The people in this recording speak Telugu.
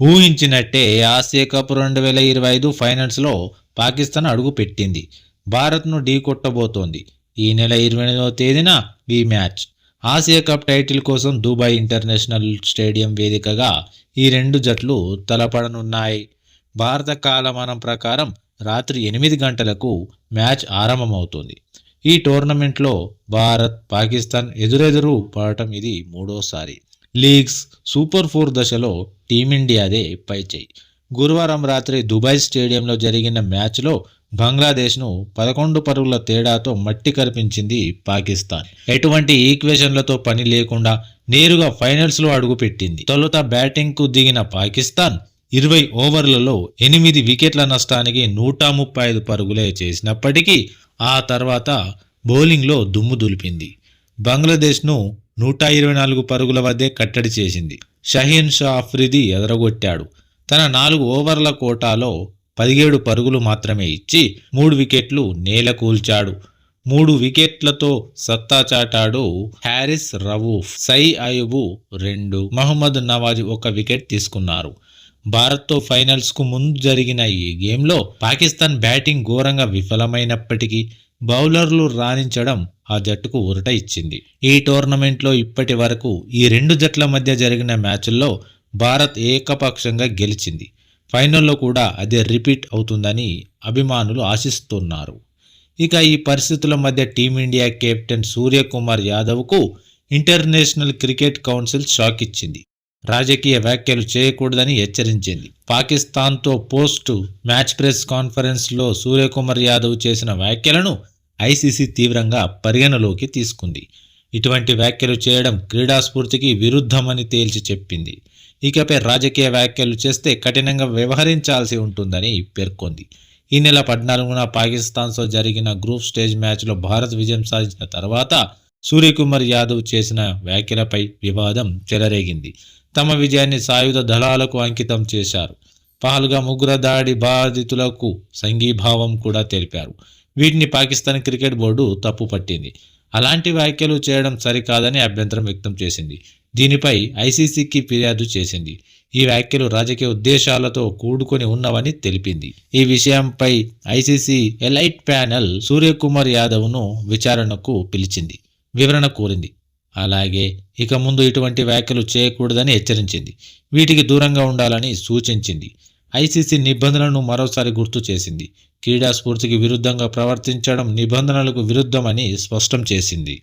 ఊహించినట్టే ఆసియా కప్ రెండు వేల ఇరవై ఐదు ఫైనల్స్లో పాకిస్తాన్ అడుగు పెట్టింది భారత్ను ఢీకొట్టబోతోంది. ఈ నెల ఇరవై ఎనిమిదవ తేదీన ఈ మ్యాచ్. ఆసియా కప్ టైటిల్ కోసం దుబాయ్ ఇంటర్నేషనల్ స్టేడియం వేదికగా ఈ రెండు జట్లు తలపడనున్నాయి. భారత కాలమానం ప్రకారం రాత్రి ఎనిమిది గంటలకు మ్యాచ్ ఆరంభమవుతుంది. ఈ టోర్నమెంట్లో భారత్ పాకిస్తాన్ ఎదురెదురు పడటం ఇది మూడోసారి. లీగ్స్ సూపర్ ఫోర్ దశలో టీమిండియాదే పైచేయి గురువారం రాత్రి దుబాయ్ స్టేడియంలో జరిగిన మ్యాచ్లో బంగ్లాదేశ్ను పదకొండు పరుగుల తేడాతో మట్టి కరిపించింది పాకిస్తాన్. ఎటువంటి ఈక్వేషన్లతో పని లేకుండా నేరుగా ఫైనల్స్లో అడుగుపెట్టింది. తొలుత బ్యాటింగ్కు దిగిన పాకిస్తాన్ ఇరవై ఓవర్లలో ఎనిమిది వికెట్ల నష్టానికి నూట ముప్పై ఐదు పరుగులే చేసినప్పటికీ ఆ తర్వాత బౌలింగ్లో దుమ్ము దులిపింది. బంగ్లాదేశ్ను నూట ఇరవై నాలుగు పరుగుల వద్దే కట్టడి చేసింది. షహీన్ షా అఫ్రిది ఎదరగొట్టాడు. తన నాలుగు ఓవర్ల కోటాలో పదిహేడు పరుగులు మాత్రమే ఇచ్చి మూడు వికెట్లు నేల కూల్చాడు. మూడు వికెట్లతో సత్తా చాటాడు హ్యారిస్ రవూఫ్. సై అయుబు రెండు మహమ్మద్ నవాజ్ ఒక వికెట్ తీసుకున్నారు. భారత్తో ఫైనల్స్కు ముందు జరిగిన ఈ గేమ్లో పాకిస్తాన్ బ్యాటింగ్ ఘోరంగా విఫలమైనప్పటికీ బౌలర్లు రాణించడం ఆ జట్టుకు ఊరట ఇచ్చింది. ఈ టోర్నమెంట్లో ఇప్పటి వరకు ఈ రెండు జట్ల మధ్య జరిగిన మ్యాచ్ల్లో భారత్ ఏకపక్షంగా గెలిచింది. ఫైనల్లో కూడా అదే రిపీట్ అవుతుందని అభిమానులు ఆశిస్తున్నారు. ఇక ఈ పరిస్థితుల మధ్య టీమిండియా కెప్టెన్ సూర్యకుమార్ యాదవ్కు ఇంటర్నేషనల్ క్రికెట్ కౌన్సిల్ షాక్ ఇచ్చింది. రాజకీయ వ్యాఖ్యలు చేయకూడదని హెచ్చరించింది. పాకిస్తాన్తో పోస్ట్ మ్యాచ్ ప్రెస్ కాన్ఫరెన్స్లో సూర్యకుమార్ యాదవ్ చేసిన వ్యాఖ్యలను ఐసీసీ తీవ్రంగా పరిగణలోకి తీసుకుంది. ఇటువంటి వ్యాఖ్యలు చేయడం క్రీడాస్ఫూర్తికి విరుద్ధమని తేల్చి చెప్పింది. ఇకపై రాజకీయ వ్యాఖ్యలు చేస్తే కఠినంగా వ్యవహరించాల్సి ఉంటుందని పేర్కొంది. ఈ నెల పద్నాలుగున పాకిస్తాన్తో జరిగిన గ్రూప్ స్టేజ్ మ్యాచ్లో భారత్ విజయం సాధించిన తర్వాత సూర్యకుమార్ యాదవ్ చేసిన వ్యాఖ్యలపై వివాదం చెలరేగింది. తమ విజయాన్ని సాయుధ దళాలకు అంకితం చేశారు. పహల్గా ముగ్గుర దాడి బాధితులకు సంఘీభావం కూడా తెలిపారు. వీటిని పాకిస్తాన్ క్రికెట్ బోర్డు తప్పు పట్టింది. అలాంటి వ్యాఖ్యలు చేయడం సరికాదని అభ్యంతరం వ్యక్తం చేసింది. దీనిపై ఐసీసీకి ఫిర్యాదు చేసింది. ఈ వ్యాఖ్యలు రాజకీయ ఉద్దేశాలతో కూడుకొని ఉన్నవని తెలిపింది. ఈ విషయంపై ఐసీసీ ఎలైట్ ప్యానెల్ సూర్యకుమార్ యాదవ్ను విచారణకు పిలిచింది. వివరణ కోరింది. అలాగే ఇక ముందు ఇటువంటి వ్యాఖ్యలు చేయకూడదని హెచ్చరించింది. వీటికి దూరంగా ఉండాలని సూచించింది. ఐసీసీ నిబంధనలను మరోసారి గుర్తు చేసింది. క్రీడా స్ఫూర్తికి విరుద్ధంగా ప్రవర్తించడం నిబంధనలకు విరుద్ధమని స్పష్టం చేసింది.